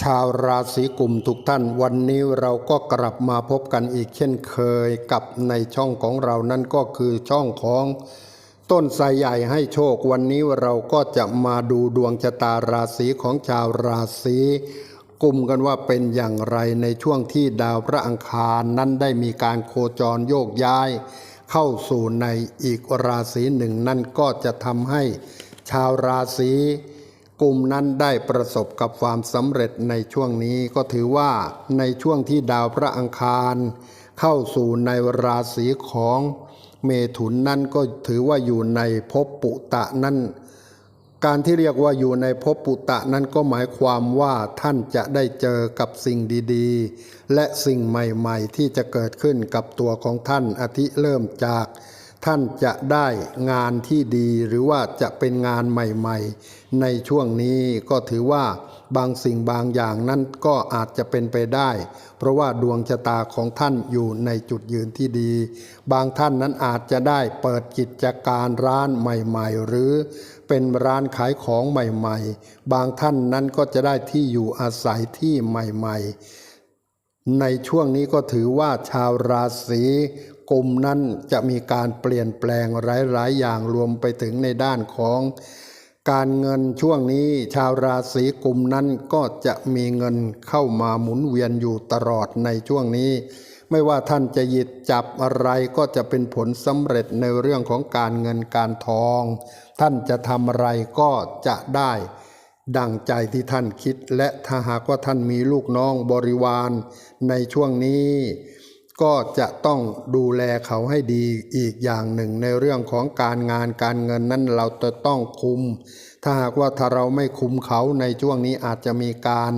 ชาวราศีกุมทุกท่าน วันนี้เราก็กลับมาพบกันอีกเช่นเคยกับในช่องของเรานั่นก็คือช่องของต้นไทรใหญ่ให้โชควันนี้เราก็จะมาดูดวงชะตาราศีของชาวราศีกุมกันว่าเป็นอย่างไรในช่วงที่ดาวพระอังคารนั้นได้มีการโคจรโยกย้าย เข้าสู่ในอีกราศีหนึ่งนั่นก็จะทำให้ชาวราศี กลุ่มนั้นได้ประสบกับความสำเร็จในช่วงนี้ก็ถือว่าในช่วงที่ดาวพระอังคาร เข้าสู่ในราศีของเมถุนนั่นก็ถือว่าอยู่ในภพปุตะนั่นการที่เรียกว่าอยู่ในภพปุตะนั้นก็หมายความว่าท่านจะได้เจอกับสิ่งดีๆ และสิ่งใหม่ๆ ที่จะเกิดขึ้นกับตัวของท่านอาทิเริ่มจาก ท่านจะได้งานที่ดีหรือว่าจะเป็นงานใหม่ๆ ในช่วงนี้ก็ถือว่าบางสิ่งบางอย่างนั้นก็อาจจะเป็นไปได้ เพราะว่าดวงชะตาของท่านอยู่ในจุดยืนที่ดี บางท่านนั้นอาจจะได้เปิดกิจการร้านใหม่ๆ หรือเป็นร้านขายของใหม่ๆ บางท่านนั้นก็จะได้ที่อยู่อาศัยที่ใหม่ ๆ ในช่วงนี้ก็ถือว่าชาวราศี กลุ่มนั้นจะมีการเปลี่ยนแปลงหลาย ๆ อย่างรวมไปถึงในด้านของการเงินช่วงนี้ชาวราศีกลุ่มนั้นก็จะมีเงินเข้ามาหมุนเวียนอยู่ตลอดในช่วงนี้ ไม่ว่าท่านจะหยิบจับอะไรก็จะเป็นผลสำเร็จในเรื่องของการเงินการทอง ท่านจะทำอะไรก็จะได้ ดังใจที่ท่านคิดและถ้าหากว่าท่านมีลูกน้องบริวารในช่วงนี้ ก็จะต้องดูแลเขาให้ดีอีกอย่างหนึ่งในเรื่องของการงานการเงินนั้นเราจะต้องคุม ถ้าหากว่าถ้าเราไม่คุมเขาในช่วงนี้อาจจะมีการ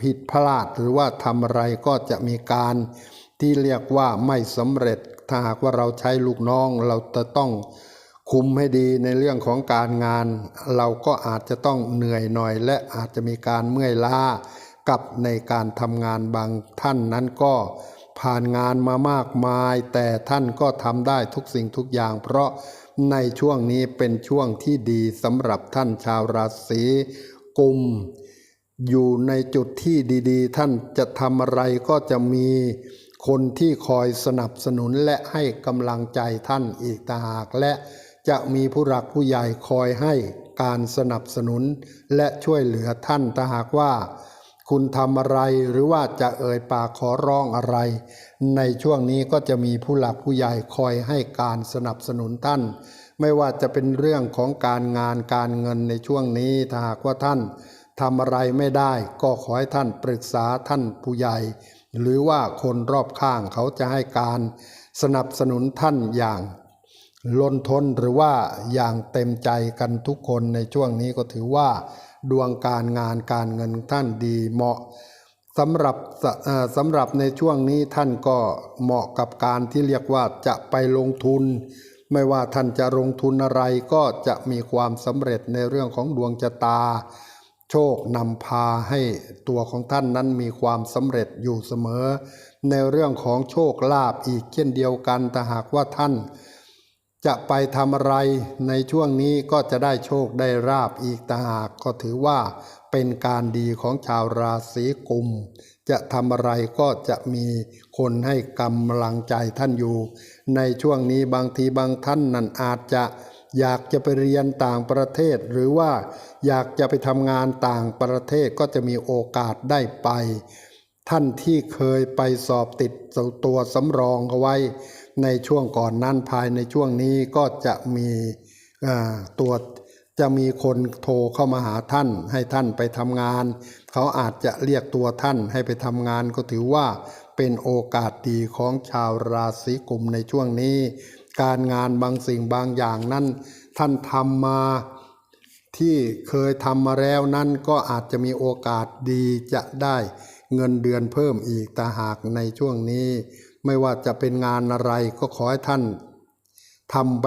ผิดพลาดหรือว่าทำอะไรก็จะมีการที่เรียกว่าไม่สำเร็จ ถ้าหากว่าเราใช้ลูกน้องเราจะต้องคุมให้ดีในเรื่องของการงาน เราก็อาจจะต้องเหนื่อยหน่อย และอาจจะมีการเมื่อยล้ากับในการทำงานบางท่านนั้นก็ ผ่านงานมามากมาย แต่ท่านก็ทำได้ทุกสิ่งทุกอย่าง เพราะในช่วงนี้เป็นช่วงที่ดีสำหรับท่านชาวราศีกุม อยู่ในจุดที่ดีๆ ท่านจะทำอะไรก็จะมีคนที่คอยสนับสนุนและให้กำลังใจท่านอีกต่างหาก และจะมีผู้หลักผู้ใหญ่คอยให้การสนับสนุน และช่วยเหลือท่านถ้าหากว่า คุณทำอะไรหรือว่าจะเอ่ยปากขอร้องอะไร ในช่วงนี้ก็จะมีผู้หลักผู้ใหญ่คอยให้การสนับสนุนท่าน ไม่ว่าจะเป็นเรื่องของการงานการเงินในช่วงนี้ถ้าหากว่าท่านทำอะไรไม่ได้ ก็ขอให้ท่านปรึกษาท่านผู้ใหญ่ หรือว่าคนรอบข้างเขาจะให้การสนับสนุนท่านอย่างล้นทนหรือว่าอย่างเต็มใจกันทุกคนในช่วงนี้ก็ถือว่า ดวงการงานการเงินท่านดีเหมาะสำหรับสำหรับในช่วงนี้ท่านก็เหมาะกับการที่เรียกว่าจะไปลงทุน ไม่ว่าท่านจะลงทุนอะไรก็จะมีความสำเร็จในเรื่องของดวงชะตา โชคนำพาให้ตัวของท่านนั้นมีความสำเร็จอยู่เสมอ ในเรื่องของโชคลาภอีกเช่นเดียวกันแต่หากว่าท่าน จะไปทำอะไรในช่วงนี้ก็จะได้โชคได้ราบอีกต่างหากก็ถือว่าเป็นการดีของชาวราศีกุม จะทำอะไรก็จะมีคนให้กำลังใจท่านอยู่ ในช่วงนี้บางทีบางท่านนั้นอาจจะอยากจะไปเรียนต่างประเทศ หรือว่าอยากจะไปทำงานต่างประเทศก็จะมีโอกาสได้ไป ท่านที่เคยไปสอบติดตัวสำรองเอาไว้ ในช่วงก่อนนั้นภายในช่วงนี้ก็จะมีตัวจะมีคนโทรเข้ามาหาท่าน ให้ท่านไปทำงาน เขาอาจจะเรียกตัวท่านให้ไปทำงานก็ถือว่าเป็นโอกาสดีของชาวราศีกุมในช่วงนี้ การงานบางสิ่งบางอย่างนั้น ท่านทำมาที่เคยทำมาแล้วนั้นก็อาจจะมีโอกาสดีจะได้เงินเดือนเพิ่มอีกแต่หากในช่วงนี้ ไม่ว่าจะเป็นงานอะไรก็ขอให้ท่านทำไป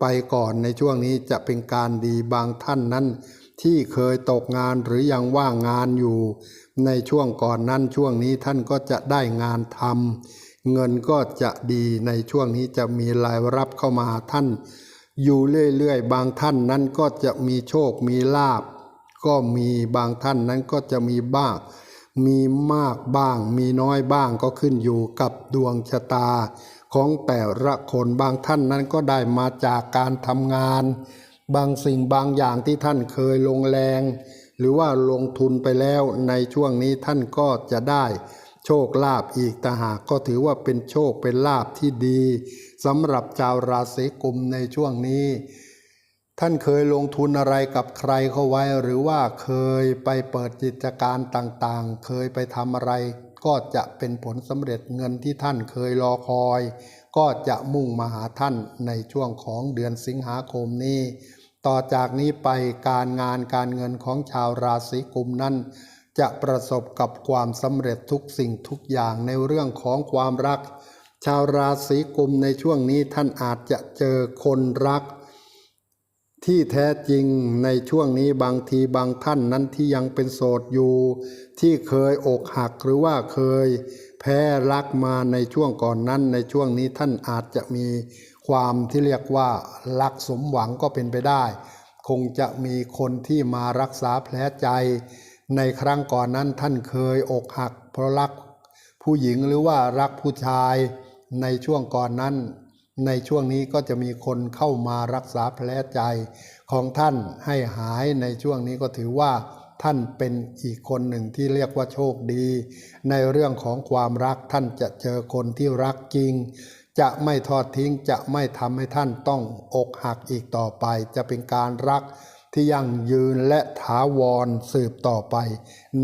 ไปก่อนในช่วงนี้จะเป็นการดีบางท่านนั้น ที่เคยตกงานหรือยังว่างงานอยู่ ในช่วงก่อนนั้นช่วงนี้ท่านก็จะได้งานทำเงินก็จะดีในช่วงนี้จะมีรายรับเข้ามาท่าน อยู่เรื่อยๆ บางท่านนั้นก็จะมีโชคมีลาบก็มีบางท่านนั้นก็จะมีบ้าง มีมากบ้าง มีน้อยบ้างก็ขึ้นอยู่กับดวงชะตา ของแต่ละคนบางท่านนั้นก็ได้มาจากการทำงาน บางสิ่งบางอย่างที่ท่านเคยลงแรง หรือว่าลงทุนไปแล้วในช่วงนี้ท่านก็จะได้โชคลาภอีกแต่หากก็ถือว่าเป็นโชคเป็นลาภที่ดีสำหรับชาวราศีกุมในช่วงนี้ ท่านเคยลงทุนอะไรกับใครเข้าไว้ หรือว่าเคยไปเปิดกิจการต่างๆ เคยไปทำอะไร ก็จะเป็นผลสำเร็จเงินที่ท่านเคยรอคอย ก็จะมุ่งมาหาท่านในช่วงของเดือนสิงหาคมนี้ ต่อจากนี้ไปการงานการเงินของชาวราศีกุมนั้น จะประสบกับความสำเร็จทุกสิ่งทุกอย่างในเรื่องของความรัก ชาวราศีกุมในช่วงนี้ท่านอาจจะเจอคนรัก ที่แท้จริงในช่วงนี้บางทีบางท่านนั้นที่ยังเป็นโสดอยู่ ที่เคยอกหักหรือว่าเคย แพ้รักมาในช่วงก่อนนั้น ในช่วงนี้ท่านอาจจะมีความที่เรียกว่ารักสมหวังก็เป็นไปได้ คงจะมีคนที่มารักษาแผลใจ ในครั้งก่อนนั้นท่านเคยอกหักเพราะรักผู้หญิงหรือว่ารักผู้ชายในช่วงก่อนนั้น ในช่วงนี้ก็จะมีคนเข้ามารักษาแผลใจของท่านให้หายในช่วงนี้ก็ถือว่าท่านเป็นอีกคนหนึ่งที่เรียกว่าโชคดี ในเรื่องของความรักท่านจะเจอคนที่รักจริง จะไม่ทอดทิ้งจะไม่ทำให้ท่านต้องอกหักอีกต่อไป จะเป็นการรักที่ยั่งยืนและถาวรสืบต่อไป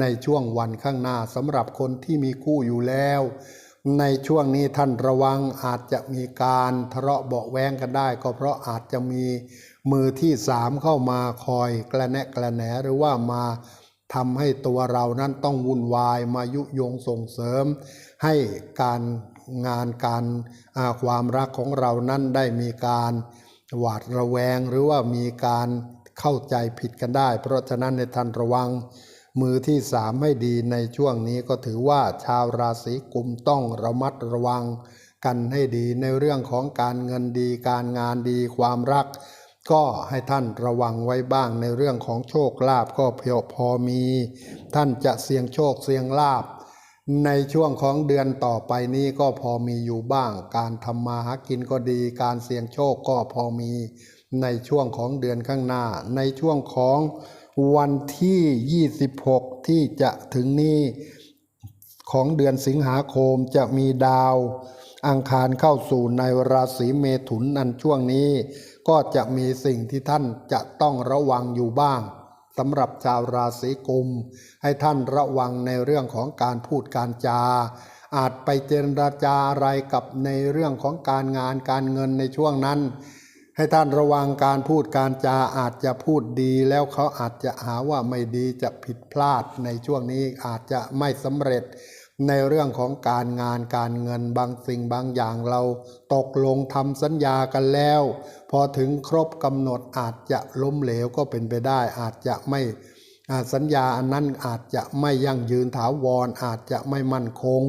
ในช่วงวันข้างหน้าสำหรับคนที่มีคู่อยู่แล้ว ในช่วงนี้ท่านระวังอาจจะมีการทะเลาะเบาแวงกันได้ ก็เพราะอาจจะมีมือที่สามเข้ามาคอยกระแนะกระแหนหรือว่ามาทำให้ตัวเรานั้นต้องวุ่นวายมายุยงส่งเสริม ให้การงานการาความรักของเรานั้นได้มีการหวาดระแวงหรือว่ามีการเข้าใจผิดกันได้ เพราะฉะนั้นในท่านระวัง มือที่สามให้ดีในช่วงนี้ก็ถือว่าชาวราศีกุมต้องระมัดระวัง กันให้ดีในเรื่องของการเงินดีการงานดีความรัก ก็ให้ท่านระวังไว้บ้างในเรื่องของโชคลาภก็เพียงพอมี ท่านจะเสี่ยงโชคเสี่ยงลาภในช่วงของเดือนต่อไปนี้ก็พอมีอยู่บ้าง การทำมาหากินก็ดี การเสี่ยงโชคก็พอมี ในช่วงของเดือนข้างหน้า ในช่วงของ วันที่ 26 ที่จะถึงนี้ของเดือนสิงหาคมจะมีดาวอังคารเข้าสู่ในราศีเมถุนนันช่วงนี้ ก็จะมีสิ่งที่ท่านจะต้องระวังอยู่บ้างสำหรับชาวราศีกุม ให้ท่านระวังในเรื่องของการพูดการจา อาจไปเจรจาอะไรกับในเรื่องของการงานการเงินในช่วงนั้น ให้ท่านระวังการพูดการจาอาจจะพูดดี แล้วเขาอาจจะหาว่าไม่ดีจะผิดพลาดในช่วงนี้อาจจะไม่สำเร็จในเรื่องของการงานการเงินบางสิ่งบางอย่างเราตกลงทำสัญญากันแล้ว พอถึงครบกำหนดอาจจะล้มเหลวก็เป็นไปได้ อาจจะไม่สัญญาอันนั้นอาจจะไม่ยั่งยืนถาวรอาจจะไม่มั่นคง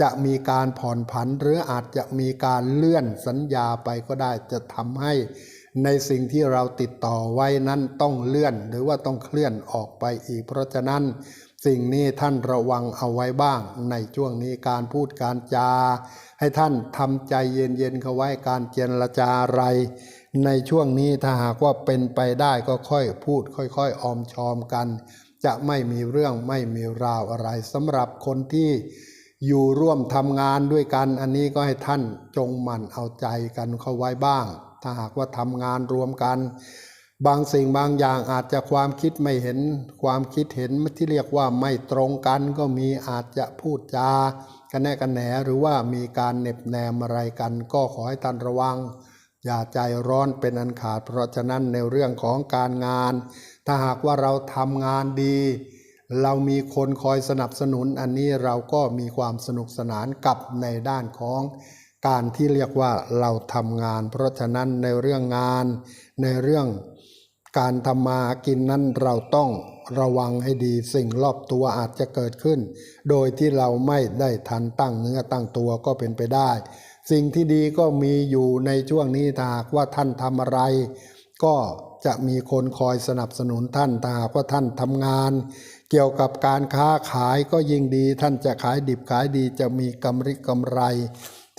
จะมีการผ่อนผันหรืออาจจะมีการเลื่อนสัญญาไปก็ได้จะทำให้ในสิ่งที่เราติดต่อไว้นั้นต้องเลื่อนหรือว่าต้องเคลื่อนออกไปอีก เพราะฉะนั้นสิ่งนี้ท่านระวังเอาไว้บ้าง ในช่วงนี้การพูดการจา ให้ท่านทำใจเย็นๆเข้าไว้การเจรจาอะไร ในช่วงนี้ถ้าหากว่าเป็นไปได้ก็ค่อยพูด ค่อยๆออมชอมกัน จะไม่มีเรื่องไม่มีราวอะไรสำหรับคนที่ อยู่ร่วมทำงานด้วยกัน อันนี้ก็ให้ท่านจงหมั่นเอาใจกันเข้าไว้บ้าง ถ้าหากว่าทำงานรวมกัน บางสิ่งบางอย่างอาจจะความคิดไม่เห็น ความคิดเห็นที่เรียกว่าไม่ตรงกันก็มีอาจจะพูดจากันแน่กันแหนหรือว่ามีการเหน็บแนมอะไรกัน ก็ขอให้ท่านระวัง อย่าใจร้อนเป็นอันขาด เพราะฉะนั้นในเรื่องของการงาน ถ้าหากว่าเราทำงานดี เรามีคนคอยสนับสนุนอันนี้เราก็มีความสนุกสนานกับในด้านของการที่เรียกว่าเราทำงาน เพราะฉะนั้นในเรื่องงาน ในเรื่องการทำมากินนั้นเราต้องระวังให้ดีสิ่งรอบตัวอาจจะเกิดขึ้น โดยที่เราไม่ได้ทันตั้งเนื้อตั้งตัวก็เป็นไปได้ สิ่งที่ดีก็มีอยู่ในช่วงนี้ถ้าหากว่าท่านทำอะไร ก็จะมีคนคอยสนับสนุนท่านถ้าหากว่าท่านทำงาน เกี่ยวกับการค้าขายก็ยิ่งดี ท่านจะขายดิบขายดีจะมีกำไรกำไร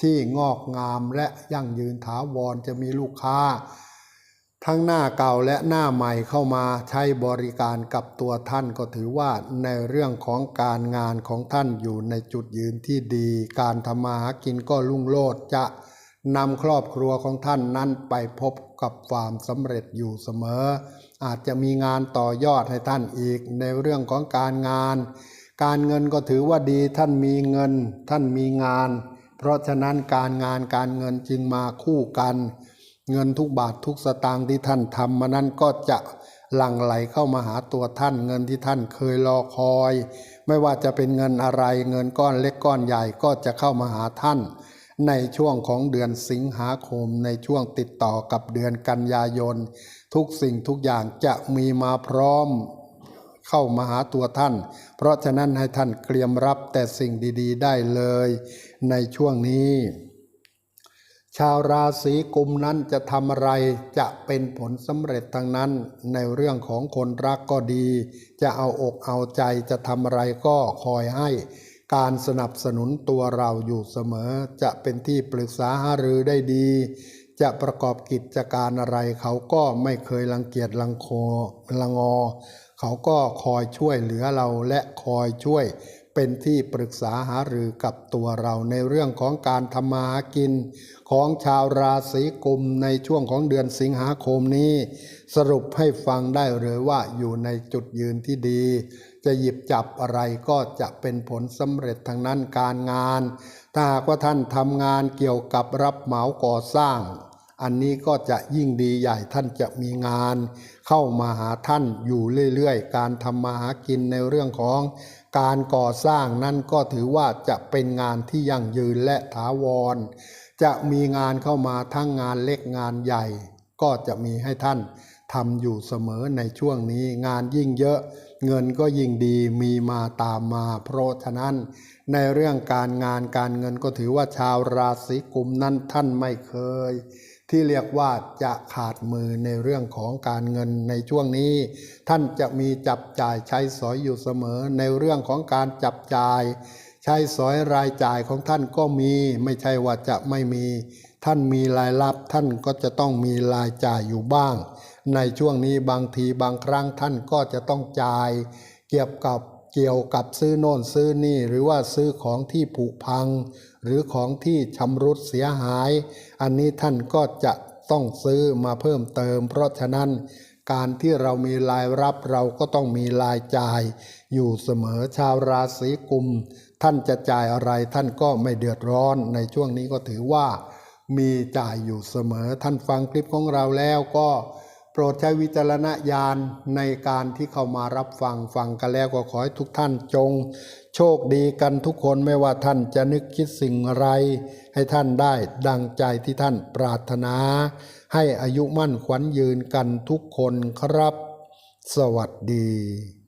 ที่งอกงามและยั่งยืนถาวรจะมีลูกค้า ทั้งหน้าเก่าและหน้าใหม่เข้ามาใช้บริการกับตัวท่านก็ถือว่าในเรื่องของการงานของท่านอยู่ในจุดยืนที่ดี การทำมาหากินก็รุ่งโรจน์จะนำครอบครัวของท่านนั้นไปพบ กับความสำเร็จอยู่เสมอ อาจจะมีงานต่อยอดให้ท่านอีกในเรื่องของการงาน การเงินก็ถือว่าดีท่านมีเงิน ท่านมีงาน เพราะฉะนั้นการงานการเงินจึงมาคู่กัน เงินทุกบาททุกสตางค์ที่ท่านทำมานั้นก็จะหลั่งไหลเข้ามาหาตัวท่านเงินที่ท่านเคยรอคอย ไม่ว่าจะเป็นเงินอะไรเงินก้อนเล็กก้อนใหญ่ก็จะเข้ามาหาท่าน ในช่วงของเดือนสิงหาคม ในช่วงติดต่อกับเดือนกันยายน ทุกสิ่งทุกอย่างจะมีมาพร้อมเข้ามาหาตัวท่าน เพราะฉะนั้นให้ท่านเตรียมรับแต่สิ่งดี ๆ ได้เลย ในช่วงนี้ ชาวราศีกุมนั้นจะทำอะไรจะเป็นผลสำเร็จทางนั้น ในเรื่องของคนรักก็ดี จะเอาอกเอาใจจะทำอะไรก็คอยให้ การสนับสนุนตัวเราอยู่เสมอ จะเป็นที่ปรึกษาหารือได้ดี จะประกอบกิจการอะไร เขาก็ไม่เคยรังเกียจรังโคละงอ เขาก็คอยช่วยเหลือเราและคอยช่วยเป็นที่ปรึกษาหารือกับตัวเราในเรื่องของการทำมาหากิน ของชาวราศีกุมในช่วงของเดือนสิงหาคมนี้ สรุปให้ฟังได้เลยว่าอยู่ในจุดยืนที่ดี จะหยิบจับอะไรก็จะเป็นผลสำเร็จทางนั้นการงาน ถ้าหากว่าท่านทำงานเกี่ยวกับรับเหมาก่อสร้าง อันนี้ก็จะยิ่งดีใหญ่ท่านจะมีงาน เข้ามาหาท่านอยู่เรื่อยๆ การทำมาหากินในเรื่องของการก่อสร้างนั่นก็ถือว่าจะเป็นงานที่ยั่งยืนและถาวร จะมีงานเข้ามาทั้งงานเล็กงานใหญ่ ก็จะมีให้ท่านทำอยู่เสมอในช่วงนี้งานยิ่งเยอะ เงินก็ยิ่งดีมีมาตามมา เพราะฉะนั้น ในเรื่องการงานการเงินก็ถือว่าชาวราศีกุมนั้นท่านไม่เคย ที่เรียกว่าจะขาดมือในเรื่องของการเงินในช่วงนี้ ท่านจะมีจับจ่ายใช้สอยอยู่เสมอ ในเรื่องของการจับจ่าย ใช้สอยรายจ่ายของท่านก็มี ไม่ใช่ว่าจะไม่มี ท่านมีรายรับท่านก็จะต้องมีรายจ่ายอยู่บ้าง ในช่วงนี้บางทีบางครั้งท่านก็จะต้องจ่าย เกี่ยวกับเกี่ยวกับซื้อโน่นซื้อนี่ หรือว่าซื้อของที่ผุพัง หรือของที่ชำรุดเสียหาย อันนี้ท่านก็จะต้องซื้อมาเพิ่มเติม เพราะฉะนั้นการที่เรามีรายรับเราก็ต้องมีรายจ่าย อยู่เสมอชาวราศีกุม ท่านจะจ่ายอะไรท่านก็ไม่เดือดร้อนในช่วงนี้ก็ถือว่า มีจ่ายอยู่เสมอท่านฟังคลิปของเราแล้วก็ โปรดใช้วิจารณญาณในการที่เข้ามารับฟังฟังกันแล้วก็ขอให้ทุกท่านจง โชคดีกันทุกคนไม่ว่าท่านจะนึกคิดสิ่งอะไร ให้ท่านได้ดังใจที่ท่านปรารถนา ให้อายุมั่นขวัญยืนกันทุกคนครับ สวัสดี